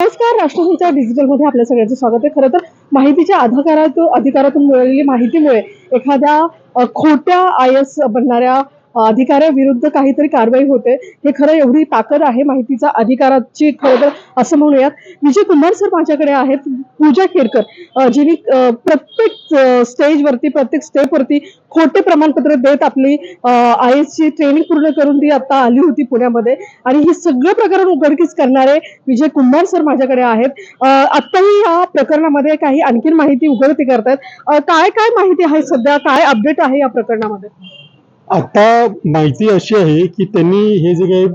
नमस्कार राष्ट्रसंचार डिजिटलमध्ये आपल्या सगळ्यांचं स्वागत आहे. खरं तर माहितीच्या अधिकारात अधिकारातून मिळालेली माहितीमुळे एखाद्या खोट्या आय एस बनणाऱ्या अधिकाऱ्याविरुद्ध काहीतरी कारवाई होते. हे खरं एवढी ताकद आहे माहितीचा अधिकाराची खरं तर असं म्हणूयात. विजय कुमार सर माझ्याकडे आहेत. पूजा खेरकर अ, जिने प्रत्येक स्टेजवरती प्रत्येक स्टेपवरती खोटे प्रमाणपत्र देत आपली आय ची ट्रेनिंग पूर्ण करून ती आता आली होती पुण्यामध्ये. आणि हे सगळं प्रकरण उघडकीस करणारे विजय कुंभार सर माझ्याकडे आहेत. आत्ताही या प्रकरणामध्ये काही आणखीन माहिती उघडती करतायत. काय काय माहिती आहे सध्या? काय अपडेट आहे या प्रकरणामध्ये? आता माहिती अशी आहे की त्यांनी हे जे काही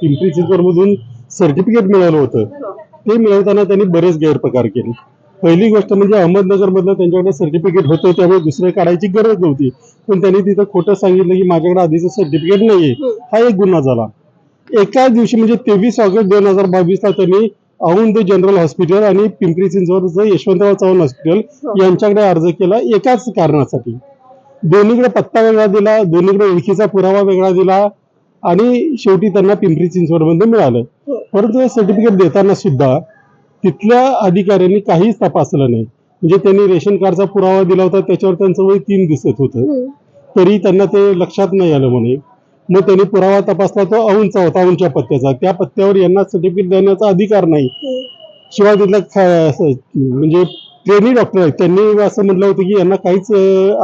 पिंपरी चिंचवडमधून सर्टिफिकेट मिळालं होतं. ते मिळवताना त्यांनी बरेच गैरप्रकार केले. पहिली गोष्ट म्हणजे अहमदनगरमधलं त्यांच्याकडे सर्टिफिकेट होतं त्यामुळे दुसरे काढायची गरज नव्हती. पण त्यांनी तिथं खोटं सांगितलं की माझ्याकडे आधीचं सर्टिफिकेट नाहीये. हा एक गुन्हा झाला. एकाच दिवशी म्हणजे तेवीस ऑगस्ट दोन हजार बावीसला त्यांनी औंध जनरल हॉस्पिटल आणि पिंपरी चिंचवडचं यशवंतराव चव्हाण हॉस्पिटल यांच्याकडे अर्ज केला एकाच कारणासाठी. दोन्हीकडे पत्ता वेगळा दिला दोन्हीकडे ओळखीचा पुरावा वेगळा दिला आणि शेवटी त्यांना पिंपरी चिंचवडमध्ये मिळालं. परंतु हे सर्टिफिकेट देताना सुद्धा तिथल्या अधिकाऱ्यांनी काहीच तपासलं नाही. म्हणजे त्यांनी रेशन कार्डचा पुरावा दिला होता त्याच्यावर त्यांचं वय तीन दिसत होतं. तरी त्यांना ते लक्षात नाही आलं म्हणे. मग त्यांनी पुरावा तपासला तो औंधचा होता औंधच्या पत्त्याचा. त्या पत्त्यावर यांना सर्टिफिकेट देण्याचा अधिकार नाही. शिवाय तिथलं ख- स- म्हणजे ट्रेनी डॉक्टर आहेत त्यांनी असं म्हटलं होतं की यांना काहीच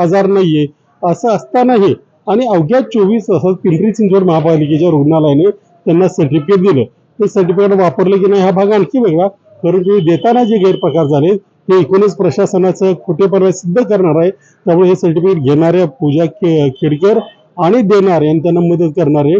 आजार नाहीये असं असताना हे आणि अवघ्या चोवीस तासात पिंपरी चिंचवड महापालिकेच्या रुग्णालयाने त्यांना सर्टिफिकेट दिलं. ते सर्टिफिकेट वापरलं की नाही हा भाग आणखी वेगळा परंतु हे देताना जे गैरप्रकार झाले ते एकूणच प्रशासनाचं खोटेपणा सिद्ध करणार आहे. त्यामुळे हे सर्टिफिकेट घेणाऱ्या पूजा के- खेडकर आणि देणारे आणि त्यांना मदत करणारे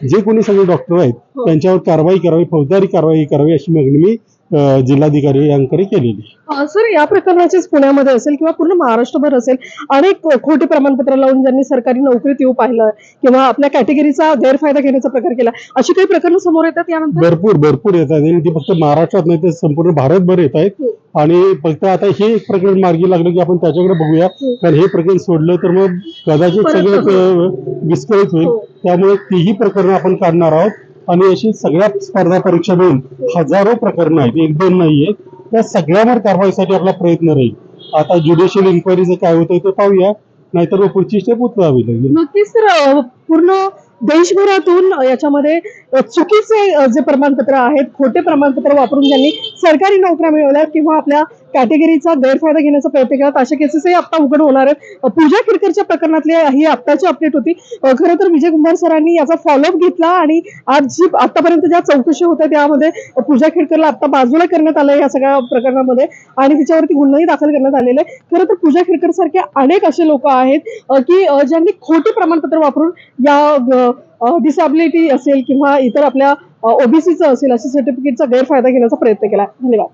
जे कोणी सगळे डॉक्टर आहेत त्यांच्यावर कारवाई करावी फौजदारी कारवाई करावी अशी मागणी मी जिल्हाधिकारी यांकडे केलेली. सर या प्रकरणाचेच पुण्यामध्ये असेल किंवा पूर्ण महाराष्ट्रभर असेल अनेक खोटे प्रमाणपत्र लावून ज्यांनी सरकारी नोकरीत येऊ पाहिलं किंवा आपल्या कॅटेगरीचा गैरफायदा घेण्याचा प्रकार केला अशी काही प्रकरणं समोर येतात यानंतर? भरपूर भरपूर येत आहेत. आणि ती फक्त महाराष्ट्रात नाही तर संपूर्ण भारतभर येत आहेत. आणि फक्त आता हे एक प्रकरण मार्गी लागलं की आपण त्याच्याकडे बघूया. कारण हे प्रकरण सोडलं तर मग कदाचित सगळं विस्कळीत होईल. हो. त्यामुळे तीही प्रकरणं आपण काढणार आहोत. आणि अशी सगळ्या स्पर्धा परीक्षा मिळून हजारो प्रकरणं आहेत. एक दोन नाहीये. त्या सगळ्यावर कारवाईसाठी आपला प्रयत्न राहील. आता ज्युडिशियल इन्क्वायरीचं काय होतंय ते पाहूया. नाहीतर पुढची स्टेप उचलावी लागेल. नक्कीच तर पूर्ण देशभरातून याच्यामध्ये चुकीचे जे प्रमाणपत्र आहेत खोटे प्रमाणपत्र वापरून ज्यांनी सरकारी नोकऱ्या मिळवल्या किंवा आपल्या कॅटेगरीचा गैरफायदा घेण्याचा प्रयत्न केला. अशा केसेसही आता उघड होणार आहेत. पूजा किरकरच्या प्रकरणातली ही आत्ताची अपडेट होती. खरं तर विजय कुमार सरांनी याचा फॉलोअप घेतला आणि आज जी आतापर्यंत ज्या चौकशी होत्या त्यामध्ये पूजा खेडकरला आता बाजूला करण्यात आलं या सगळ्या प्रकरणामध्ये आणि तिच्यावरती गुन्हाही दाखल करण्यात आलेले. खरं तर पूजा खेडकर सारखे अनेक असे लोक आहेत की ज्यांनी खोटे प्रमाणपत्र वापरून या डिसॅबिलिटी असेल किंवा इतर आपल्या ओबीसीचं असेल अशा सर्टिफिकेटचा गैरफायदा घेण्याचा प्रयत्न केला. धन्यवाद.